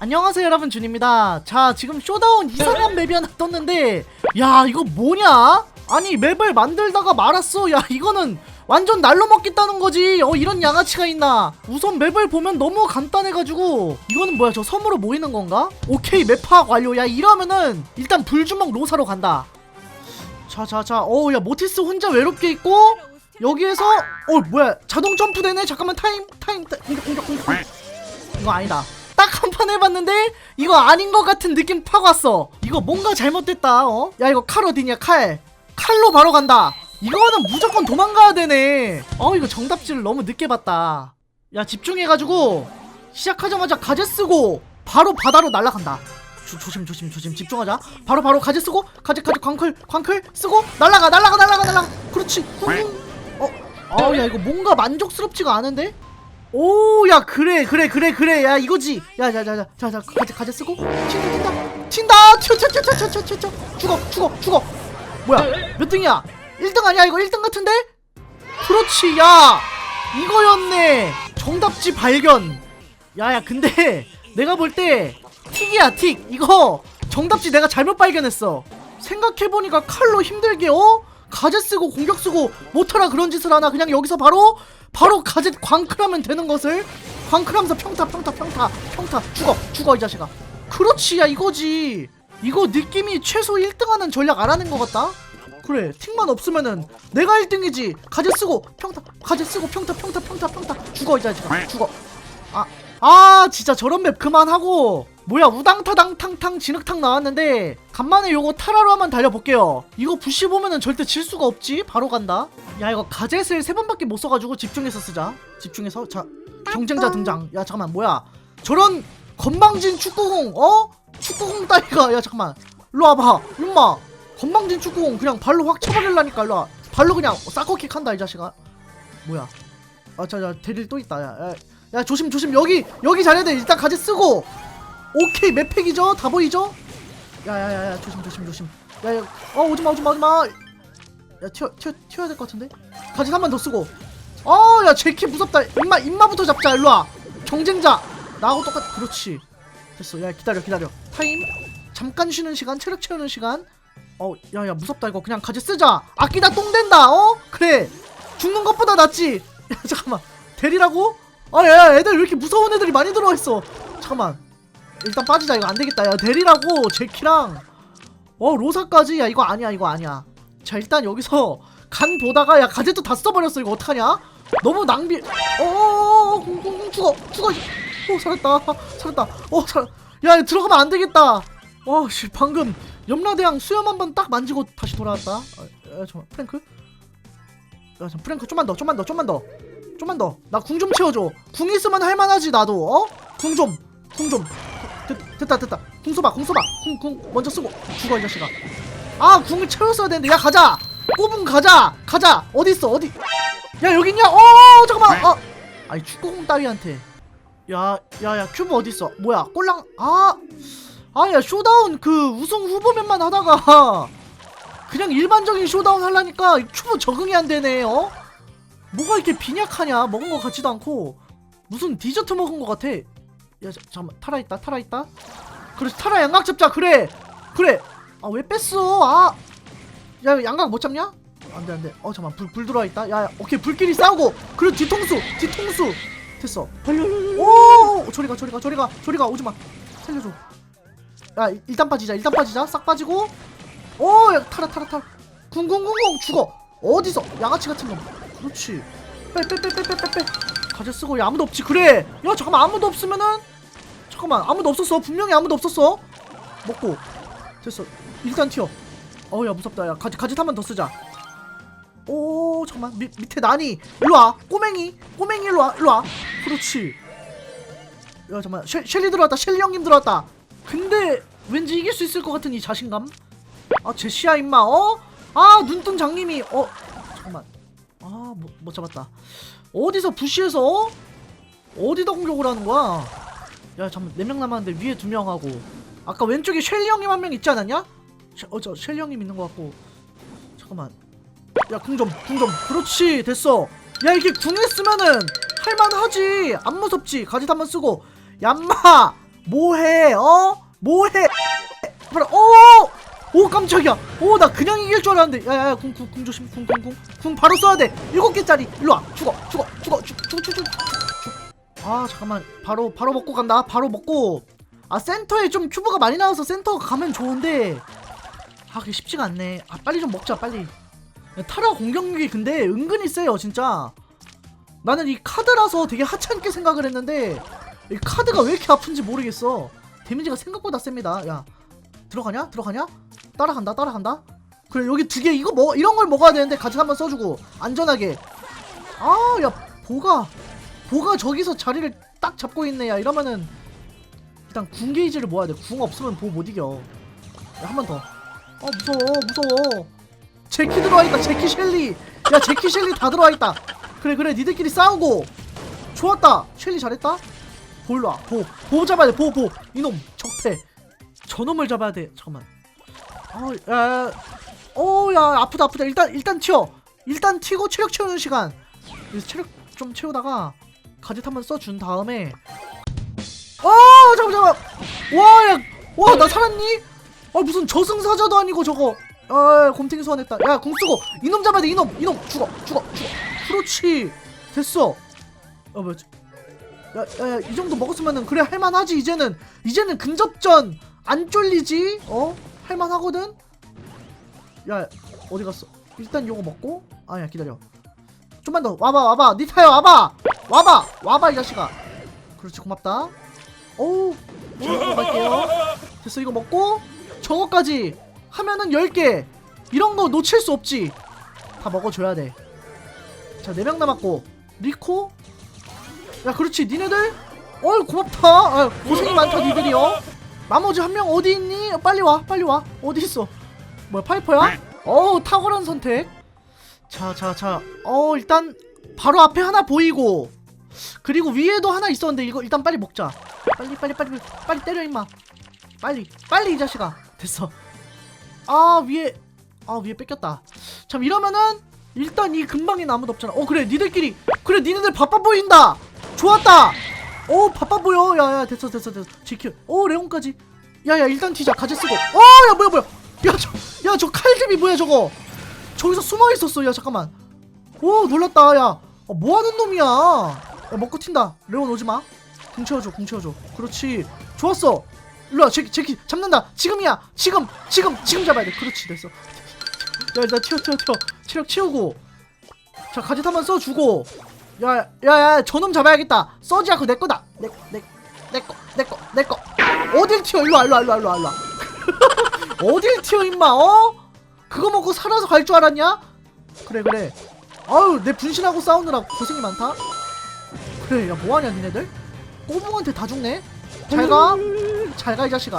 안녕하세요 여러분. 준입니다. 자 지금 쇼다운 이상한 맵이 하나 떴는데 야 이거 뭐냐? 아니 맵을 만들다가 말았어. 야 이거는 완전 날로 먹겠다는 거지. 어 이런 양아치가 있나? 우선 맵을 보면 너무 간단해가지고 이거는 뭐야? 저 섬으로 모이는 건가? 오케이 맵 파악 완료. 야 이러면은 일단 불주먹 로사로 간다. 자자자. 어야 모티스 혼자 외롭게 있고 여기에서 어 뭐야? 자동 점프 되네? 잠깐만 타임 타임 타- 공격 공격 공격. 공격. 이거 아니다 딱 한 판 해봤는데 이거 아닌 것 같은 느낌 팍 왔어. 이거 뭔가 잘못됐다 어? 야 이거 칼 어디냐 칼. 칼로 바로 간다. 이거는 무조건 도망가야 되네. 어 이거 정답지를 너무 늦게 봤다. 야 집중해가지고 시작하자마자 가재 쓰고 바로 바다로 날아간다. 조, 조심 조심 조심. 집중하자. 바로 바로 가재 쓰고 가재 가재 광클 광클 쓰고 날아가 날아가 날아가 날아가. 그렇지. 어? 어야 이거 뭔가 만족스럽지가 않은데 오, 야, 그래, 그래, 그래, 그래, 야, 이거지. 야, 자, 자, 자, 자, 자, 가재, 가재 쓰고, 튄다, 튄다, 튄다, 튀어, 튀어, 튀어, 튀어, 튀어, 튀어, 튀어, 죽어, 죽어, 죽어. 뭐야, 몇 등이야? 1등 아니야, 이거 1등 같은데? 그렇지, 야, 이거였네. 정답지 발견. 야, 야, 근데 내가 볼 때 틱이야, 틱. 이거 정답지 내가 잘못 발견했어. 생각해보니까 칼로 힘들게, 어? 가재 쓰고 공격 쓰고 못하라 그런 짓을 하나 그냥 여기서 바로 바로 가재 광클하면 되는 것을? 광클하면서 평타 평타 평타 평타. 죽어 죽어 이 자식아. 그렇지 야 이거지. 이거 느낌이 최소 1등하는 전략 알아낸 것 같다? 그래 틱만 없으면은 내가 1등이지. 가재 쓰고 평타 가재 쓰고 평타 평타 평타 평타. 죽어 이 자식아. 죽어. 아, 아 진짜 저런 맵 그만하고 뭐야 우당타당탕탕 진흙탕 나왔는데 간만에 요거 타라로 한번 달려볼게요. 이거 부시 보면은 절대 질 수가 없지? 바로 간다. 야 이거 가젯을 세 번밖에 못 써가지고 집중해서 쓰자. 집중해서? 자 경쟁자 등장. 야 잠깐만 뭐야? 저런 건방진 축구공 어? 축구공 따위가 야 잠깐만. 일로 와봐 임마. 건방진 축구공 그냥 발로 확 쳐버릴라니까 일로 와. 발로 그냥 사커킥 한다 이 자식아. 뭐야? 아자자 대릴 또 있다. 야, 야, 야 조심 조심. 여기 여기 잘해야 돼. 일단 가지 쓰고 오케이 맵팩이죠? 다 보이죠? 야야야야 조심 조심 조심. 야야 어 오지마 오지마 오지마. 야 튀어 튀어 튀어야 될 것 같은데? 가지 한 번 더 쓰고. 어야 제키 무섭다. 임마 임마부터 잡자 일로와. 경쟁자. 나하고 똑같 그렇지. 됐어. 야 기다려 기다려. 타임. 잠깐 쉬는 시간 체력 채우는 시간. 어 야야 무섭다 이거. 그냥 가지 쓰자. 아끼다 똥 된다 어? 그래. 죽는 것보다 낫지. 야 잠깐만. 대리라고? 아야 애들 왜 이렇게 무서운 애들이 많이 들어와 있어? 잠깐만 일단 빠지자. 이거 안 되겠다. 야 대리라고 제키랑. 어 로사까지? 야 이거 아니야 이거 아니야. 자 일단 여기서 간 보다가 야 가제도 다 써버렸어. 이거 어떡하냐? 너무 낭비. 어어어어 죽어 죽어. 오 살았다. 살았다. 어 살. 야 들어가면 안 되겠다. 와씨 방금 염라대왕 수염 한 번 딱 만지고 다시 돌아왔다. 아, 야, 잠깐 프랭크? 야 잠깐 프랭크 좀만 더 좀만 더 좀만 더. 좀만 더. 나 궁 좀 채워줘. 궁 있으면 할만하지 나도. 어? 궁 좀 궁 좀 됐, 됐다 됐다. 궁 쏘봐 궁 쏘봐. 궁궁 먼저 쓰고. 죽어 이 자식아. 아 궁을 채웠어야 되는데. 야 가자. 꼬분 가자. 가자. 어디 있어? 어디? 야 여기 있냐? 어 잠깐만. 어. 아니 축구공 따위한테. 야 야 야 큐브 어디 있어? 뭐야 꼴랑 아. 아야 쇼다운 그 우승 후보면만 하다가. 그냥 일반적인 쇼다운 하려니까 큐브 적응이 안 되네 어? 뭐가 이렇게 빈약하냐? 먹은 거 같지도 않고. 무슨 디저트 먹은 거 같아 야 자, 잠깐만 타라 있다 타라 있다. 그래 타라 양각 잡자 그래. 그래. 아 왜 뺐어? 아야 양각 못 잡냐? 안돼 안돼. 어 잠깐 불, 불 들어와 있다. 야, 야 오케이 불끼리 싸우고. 그래 뒤통수 뒤통수. 됐어. 오 저리가 저리가 저리가 저리가. 오지마. 살려줘. 야 일- 일단 빠지자 일단 빠지자. 싹 빠지고. 오 야 타라 타라 타라. 궁궁궁궁 죽어. 어디서? 양아치 같은 놈. 그렇지. 빼 빼 빼 빼 빼빼빼 가져 쓰고 야 아무도 없지. 그래. 야 잠깐만 아무도 없으면은 잠깐만 아무도 없었어. 분명히 아무도 없었어. 먹고. 됐어. 일단 튀어. 어야 무섭다. 야 가지 가지 한번 더 쓰자. 오 잠깐만. 밑 밑에 나니 일로와. 꼬맹이. 꼬맹이 일로와. 일로와. 그렇지. 야 잠깐만. 셸, 셸리 들어왔다. 셸리 형님 들어왔다. 근데 왠지 이길 수 있을 것 같은 이 자신감? 아 제시야 임마. 어? 아 눈뜬 장님이. 어 잠깐만. 아못 못 잡았다. 어디서 부시에서 어? 어디다 공격을 하는 거야 야 잠깐 네명 남았는데 위에 두명 하고. 아까 왼쪽에 셸리 형님 한 명 있지 않았냐? 어저 셸리 형님 있는 것 같고. 잠깐만. 야 궁좀 궁좀 그렇지 됐어. 야 이게 궁 있으면은 할만하지. 안 무섭지. 가짓 한번 쓰고. 얌마 뭐해 어? 뭐해? 빨리 오오 깜짝이야. 오 나 그냥 이길 줄 알았는데. 야야야 궁궁 궁 조심. 궁궁궁궁 바로 써야 돼. 일곱 개짜리. 일로 와. 죽어 죽어 죽어. 죽 죽어 죽어 죽어 아 잠깐만. 바로 바로 먹고 간다. 바로 먹고. 아 센터에 좀 큐브가 많이 나와서 센터 가면 좋은데. 아 그게 쉽지가 않네. 아 빨리 좀 먹자 빨리. 타라 공격력이 근데 은근히 세요 진짜. 나는 이 카드라서 되게 하찮게 생각을 했는데 이 카드가 왜 이렇게 아픈지 모르겠어. 데미지가 생각보다 셉니다. 야 들어가냐? 들어가냐? 따라간다 따라간다. 그래 여기 두 개 이거 뭐 이런 걸 먹어야 되는데 같이 한번 써주고 안전하게. 아 야 보가 보가 저기서 자리를 딱 잡고 있네 야 이러면은 일단 궁 게이지를 모아야 돼궁 없으면 보 못 이겨. 한 번 더. 아 무서워 무서워. 제키 들어와 있다 제키 셸리. 야 제키 셸리 다 들어와 있다. 그래 그래 니들끼리 싸우고. 좋았다. 셸리 잘했다. 볼라 보보 잡아야 돼보 보 이놈 적폐. 저놈을 잡아야 돼. 잠깐만. 어야어야 아프다 아프다. 일단 일단 튀어. 일단 튀고 체력 채우는 시간. 여기서 체력 좀 채우다가 가짓 한번 써준 다음에. 어 잠깐 잠깐 와야 와 나 살았니? 아 무슨 저승사자도 아니고 저거. 아 곰탱이 소환했다. 야 공 쓰고. 이놈 잡아야 돼 이놈. 이놈. 죽어 죽어 죽어. 그렇지. 됐어. 어 뭐지? 야야야 이 정도 먹었으면은 그래 할만하지 이제는. 이제는 근접전. 안 쫄리지? 어? 할만하거든? 야 어디 갔어? 일단 요거 먹고. 아니야 기다려. 좀만 더. 와봐 와봐. 니타야 와봐 와봐! 와봐 이 자식아! 그렇지 고맙다. 어우 자 갈게요. 됐어 이거 먹고 저거까지 하면은 10개. 이런 거 놓칠 수 없지. 다 먹어줘야 돼자 4명 남았고. 리코? 야 그렇지 니네들? 어이 고맙다. 아, 고생이 많다 니들이요. 나머지 한 명 어디 있니? 빨리 와 빨리 와. 어디 있어? 뭐야 파이퍼야? 어우 탁월한 선택. 자 자 자. 어 일단 바로 앞에 하나 보이고 그리고 위에도 하나 있었는데 이거 일단 빨리 먹자. 빨리 빨리 빨리 빨리 때려 임마. 빨리 빨리 이 자식아. 됐어. 아 위에 아 위에 뺏겼다. 참 이러면은 일단 이 근방에는 아무도 없잖아. 어 그래 니들끼리 그래 니네들 바빠 보인다. 좋았다. 오 바빠 보여. 야야 됐어 됐어 됐어. 지켜 오 레온까지. 야야 일단 튀자. 가재 쓰고. 어야 뭐야 뭐야. 야저 야 저 칼집이 뭐야 저거. 저기서 숨어 있었어. 야 잠깐만. 오 놀랐다. 야. 어, 뭐 하는 놈이야 야 먹고 튄다. 레온 오지마. 궁 채워줘 궁 채워줘. 그렇지. 좋았어. 일로와 제키 제키 잡는다. 지금이야. 지금 지금 지금 잡아야 돼. 그렇지 됐어. 야 일단 튀어 튀어 튀어. 체력 채우고. 자 가짓 한번 써주고. 야 야 야 저놈 잡아야겠다. 써지 않고 내 거다. 내 내 내 거 내 거 내 거. 어딜 튀어? 일로와 일로와 일로와 일로와 일로와. 어딜 튀어 임마 어? 그거 먹고 살아서 갈 줄 알았냐? 그래 그래. 아유 내 분신하고 싸우느라 고생이 많다 그래 야 뭐하냐 니네들? 꼬붕한테 다 죽네? 잘가? 잘가 이 자식아